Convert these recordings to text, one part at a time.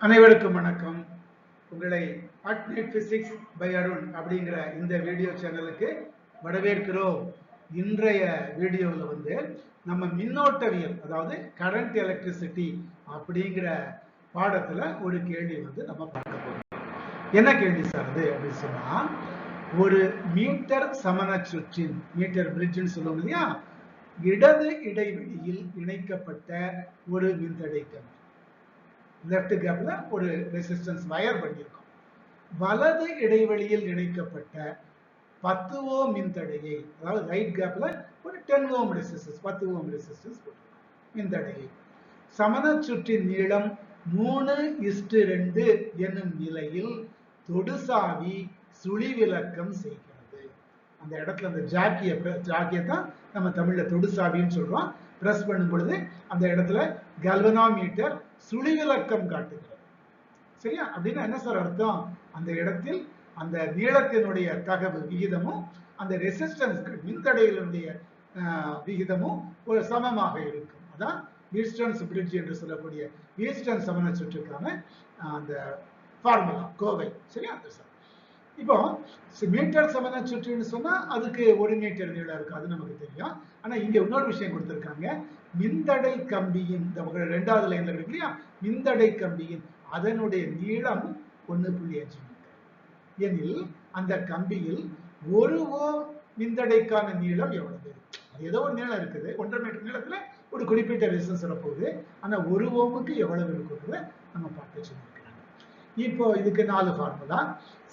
அனைவருக்கும் வணக்கம். உங்களை அட்னெட் பிசிக்ஸ் பை அருண் அப்படிங்கிற இந்த வீடியோ சேனலுக்கு வரவேற்கிறோம். இன்றைய வீடியோவில் வந்து நம்ம மின்னோட்டவியல் அதாவது கரண்ட் எலக்ட்ரிசிட்டி அப்படிங்கிற பாடத்தில் ஒரு கேள்வி வந்து நம்ம பார்க்க போகிறோம் என்ன கேள்வி சார் அது அப்படின்னு சொன்னால் ஒரு மீட்டர் சமண சுற்றின் மீட்டர் பிரிட்ஜ்னு சொல்லுவோம் இல்லையா? இடது இடைவெளியில் இணைக்கப்பட்ட ஒரு மின்தடை கம்பி லெஃப்ட் கேப்ல ஒரு ரெசிஸ்டன்ஸ் வயர் பண்ணியிருக்கோம். வலது இடைவெளியில் இணைக்கப்பட்ட பத்து ஓம் மின்தடையை அதாவது ரைட் கேப்ல ஒரு டென் ஓம் ரெசிஸ்டன்ஸ் பத்து ஓம் ரெசிஸ்டன்ஸ் போட்டிருக்கோம் மின்தடையை. சமண சுற்றின் நீளம் மூணு இஸ்டு ரெண்டு என்னும் நிலையில் தொடுசாவி சுழிவிலக்கம் செய்கிறது. அந்த இடத்துல அந்த ஜாக்கிய ஜாக்கியை தான் நம்ம தமிழில் தொடுசாவின்னு சொல்றோம். ப்ரெஸ் பண்ணும் பொழுது அந்த இடத்துல கல்வனாமீட்டர் சுழிவிலக்கம் காட்டுகிறது. சரியா? அப்படின்னா என்ன சார் அர்த்தம்? அந்த இடத்தில் அந்த நீளத்தினுடைய தகவு விகிதமும் அந்த ரெசிஸ்டன்ஸ் மின்தடையினுடைய விகிதமும் ஒரு சமமாக இருக்கும். அதான் வீஸ்டன்ஸ் பிரிட்ஜ் என்று சொல்லக்கூடிய வீஸ்டன் சமண சுற்றுக்கான அந்த ஃபார்முலா கோவை. சரியா? அந்த சார். இப்போ மீட்டர் சமண சுற்றுன்னு சொன்னா அதுக்கு ஒரு மீட்டர் நீளம் இருக்கு. அது நமக்கு தெரியும். ஆனா இங்க இன்னொரு விஷயம் கொடுத்திருக்காங்க. மின்தடை கம்பியின் இந்த ரெண்டாவது லைன்ல இருக்கு இல்லையா? மின்தடை கம்பியின் அதனுடைய நீளம் ஒன்னு புள்ளி அஞ்சு மீட்டர். எனில் அந்த கம்பியில் ஒரு ஓம் மின்தடைக்கான நீளம் எவ்வளவு? அது ஏதோ ஒரு நீளம் இருக்குது. ஒன்றரை மீட்டர் நீளத்துல ஒரு குறிப்பிட்ட ரெசிஸ்டன்ஸ் வரப்போகுது. ஆனா ஒரு ஓமுக்கு எவ்வளவு இருக்குங்கிறத நம்ம பார்த்து சொல்லியிருக்கிறாங்க இப்போ இதுக்கு நாலு ஃபார்முலா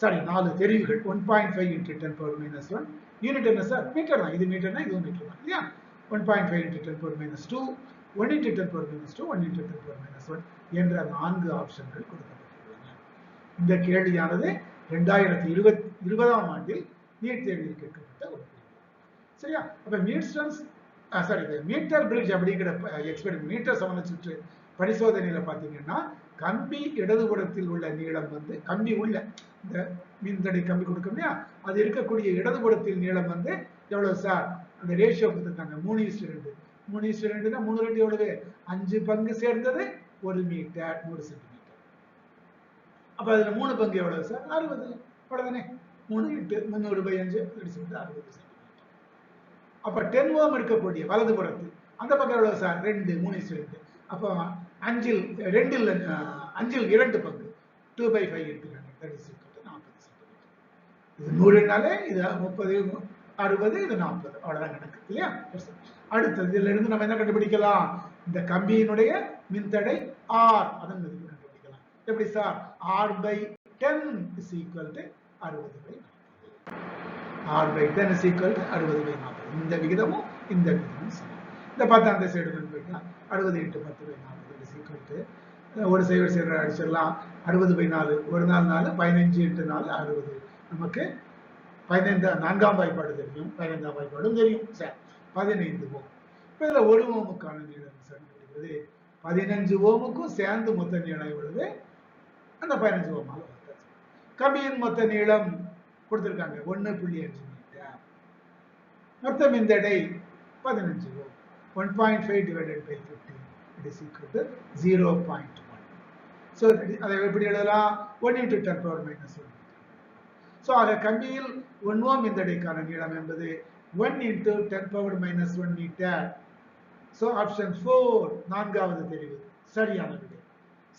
சாரி நாலு தெரிவுகள் one point five into ten power minus one unit என்ன சார் மீட்டர் தான். இது மீட்டர்னா இதுவும் மீட்டர் தான் இல்லையா? One point five into ten power minus two one into ten power minus two one into ten power minus one என்ற நான்கு ஆப்ஷன்கள் கொடுக்கப்பட்டுள்ளன. இந்த கேள்வியானது ரெண்டாயிரத்தி இருபத் இருபதாம் ஆண்டில் நீட் தேர்வில் கேட்கப்பட்ட ஒரு கேள்வி. சரியா? அப்ப மீட்ஸ்டன்ஸ் சாரி இது மீட்டர் பிரிட்ஜ் அப்படிங்கிற எக்ஸ்பெரிமெண்ட் மீட்டர் சமண சுற்று பரிசோதனையில பாத்தீங்கன்னா கம்பி இடதுபுறத்தில் உள்ள நீளம் வந்து கம்பி உள்ள இந்த மின்தடை கம்பி கொடுக்கும் இல்லையா? அது இருக்கக்கூடிய இடதுபுறத்தில் நீளம் வந்து எவ்வளவு சார் அந்த ரேஷியோ கொடுத்துருக்காங்க மூணு இஸ்டு ரெண்டு மூணு இஸ்டு ரெண்டுனா மூணு ரெண்டு எவ்வளவு? அஞ்சு பங்கு சேர்ந்தது ஒரு மீட்டர் நூறு சென்டிமீட்டர் அப்ப அதுல மூணு பங்கு எவ்வளவு சார் அறுபது. அவ்வளவுதானே? மூணு எட்டு முந்நூறு பை அஞ்சு அறுபது சென்டிமீட்டர் அப்ப டென் ஓம் இருக்கக்கூடிய வலது புறத்து அந்த பக்கம் எவ்வளவு சார்? ரெண்டு மூணு ரெண்டு. அப்போ அஞ்சில் ரெண்டில் அஞ்சில் இரண்டு பங்கு. டூ பை ஃபைவ் எடுத்துக்காங்க. நாற்பது இது நூறுனாலே இது முப்பது அறுபது இது நாற்பது. அவ்வளவுதான் கணக்கு இல்லையா? அடுத்தது இதுல இருந்து நம்ம என்ன கண்டுபிடிக்கலாம்? இந்த கம்பியினுடைய மின்தடை ஆர் அதன் மதிப்பு கண்டுபிடிக்கலாம். எப்படி sir? R by ten is equal to அறுபது by R by ten is equal to அறுபது பை நாற்பது. இந்த விகிதமும் இந்த விகிதமும் சமம். இந்த பத்தாம் அந்த சைடு போயிட்டா அறுபது இன்ட்டு பத்து பை நாற்பது இஸ் ஈக்குவல் ஒரு சைவர் சைவர் அடிச்சிடலாம். அறுபது பை நாலு ஒரு நாள் நாலு பதினஞ்சு எட்டு நாலு அறுபது. நமக்கு பதினைந்து நான்காம் வாய்ப்பாடு தெரியும். பதினைந்தாம் வாய்ப்பாடும் தெரியும். சார் பதினைந்து ஓம். இப்போ இதில் ஒரு ஓமுக்கான நீளம் சார் கிடைக்கிறது பதினஞ்சு ஓமுக்கும் சேர்ந்து மொத்த நீளம் எவ்வளவு? அந்த பதினஞ்சு ஓமால கம்பியின் மொத்த நீளம் கொடுத்துருக்காங்க. ஒன்று புள்ளி அஞ்சு மீட்டர் மொத்தம் இந்த மின்தடை பதினஞ்சு ohm. One point five divided by fifty it is equal to zero point one so அதை எப்படி எழுதலாம்? One into ten power minus one so ஆக கம்பியில் ஒன் ஓம் இடைக்கான நீளம் என்பது one into ten power minus one metre so option four நான்காவது தெரிவு. சரியான விடை.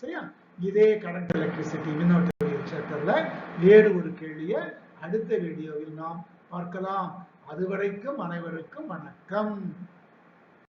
சரியா? இதே கரண்ட் எலக்ட்ரிசிட்டி மின்னோட்ட சாப்டர்ல வேறு ஒரு கேள்வியை அடுத்த வீடியோவில் நாம் பார்க்கலாம். அதுவரைக்கும் அனைவருக்கும் வணக்கம்.